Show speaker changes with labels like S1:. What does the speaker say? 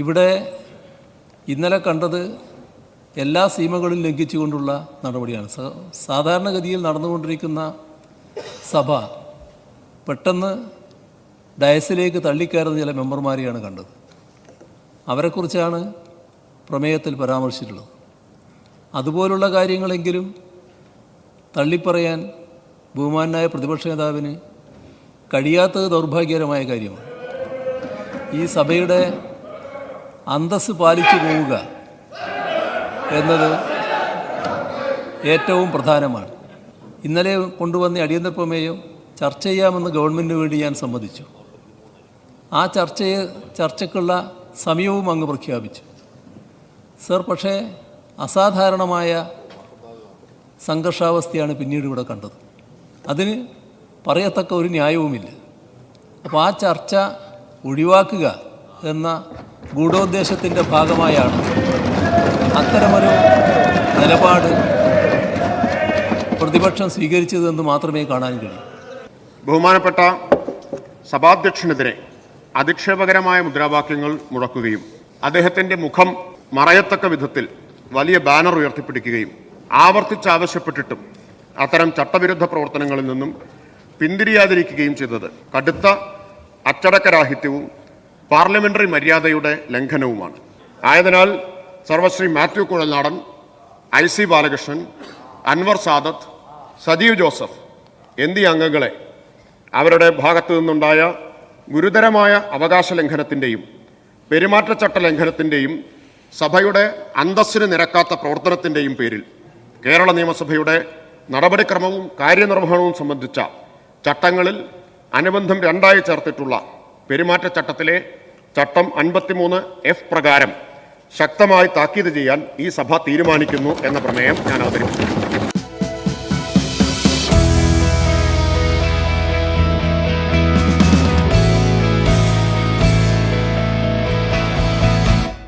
S1: ഇവിടെ ഇന്നലെ കണ്ടത് എല്ലാ സീമകളും ലംഘിച്ചുകൊണ്ടുള്ള നടപടിയാണ്. സാധാരണഗതിയിൽ നടന്നുകൊണ്ടിരിക്കുന്ന സഭ പെട്ടെന്ന് ഡയസിലേക്ക് തള്ളിക്കയറുന്ന ചില മെമ്പർമാരെയാണ് കണ്ടത്. അവരെക്കുറിച്ചാണ് പ്രമേയത്തിൽ പരാമർശിച്ചിട്ടുള്ളത്. അതുപോലുള്ള കാര്യങ്ങളെങ്കിലും തള്ളിപ്പറയാൻ ബഹുമാനായ പ്രതിപക്ഷ നേതാവിന് കഴിയാത്തത് ദൗർഭാഗ്യകരമായ കാര്യമാണ്. ഈ സഭയുടെ അന്തസ് പാലിച്ചു പോവുക എന്നത് ഏറ്റവും പ്രധാനമാണ്. ഇന്നലെ കൊണ്ടുവന്ന അടിയന്തര പ്രമേയം ചർച്ച ചെയ്യാമെന്ന് ഗവൺമെന്റിന് വേണ്ടി ഞാൻ സമ്മതിച്ചു. ആ ചർച്ചയെ ചർച്ചയ്ക്കുള്ള സമയവും അങ്ങ് പ്രഖ്യാപിച്ചു. സർ പക്ഷേ അസാധാരണമായ സംഘർഷാവസ്ഥയാണ് പിന്നീട് ഇവിടെ കണ്ടത്. അതിന് പറയത്തക്ക ഒരു ന്യായവുമില്ല. അപ്പോൾ ആ ചർച്ച ഒഴിവാക്കുക എന്ന ഗൂഢോദ്ദേശത്തിന്റെ ഭാഗമായാണ് അത്തരമൊരു നിലപാട് പ്രതിപക്ഷം സ്വീകരിച്ചതെന്ന് മാത്രമേ കാണാൻ കഴിയൂ.
S2: ബഹുമാനപ്പെട്ട സഭാധ്യക്ഷനെതിരെ അധിക്ഷേപകരമായ മുദ്രാവാക്യങ്ങൾ മുഴക്കുകയും അദ്ദേഹത്തിന്റെ മുഖം മറയത്തക്ക വിധത്തിൽ വലിയ ബാനർ ഉയർത്തിപ്പിടിക്കുകയും ആവർത്തിച്ചാവശ്യപ്പെട്ടിട്ടും അത്തരം ചട്ടവിരുദ്ധ പ്രവർത്തനങ്ങളിൽ നിന്നും പിന്തിരിയാതിരിക്കുകയും ചെയ്തത് കടുത്ത അച്ചടക്കരാഹിത്യവും പാർലമെന്ററി മര്യാദയുടെ ലംഘനവുമാണ്. ആയതിനാൽ സർവശ്രീ മാത്യു കുഴൽനാടൻ ഐ സി ബാലകൃഷ്ണൻ അൻവർ സാദത്ത് സജീവ് ജോസഫ് എന്നീ അംഗങ്ങളെ അവരുടെ ഭാഗത്തു നിന്നുണ്ടായ ഗുരുതരമായ അവകാശ ലംഘനത്തിന്റെയും പെരുമാറ്റച്ചട്ട ലംഘനത്തിന്റെയും സഭയുടെ അന്തസ്സിന് നിരക്കാത്ത പ്രവർത്തനത്തിന്റെയും പേരിൽ കേരള നിയമസഭയുടെ നടപടിക്രമവും കാര്യനിർവഹണവും സംബന്ധിച്ച ചട്ടങ്ങളിൽ അനുബന്ധം രണ്ടായി ചേർത്തിട്ടുള്ള പെരുമാറ്റച്ചട്ടത്തിലെ ചട്ടം അൻപത്തിമൂന്ന് എഫ് പ്രകാരം ശക്തമായി താക്കീത് ചെയ്യാൻ ഈ സഭ തീരുമാനിക്കുന്നു എന്ന പ്രമേയം ഞാൻ അവതരിപ്പിച്ചു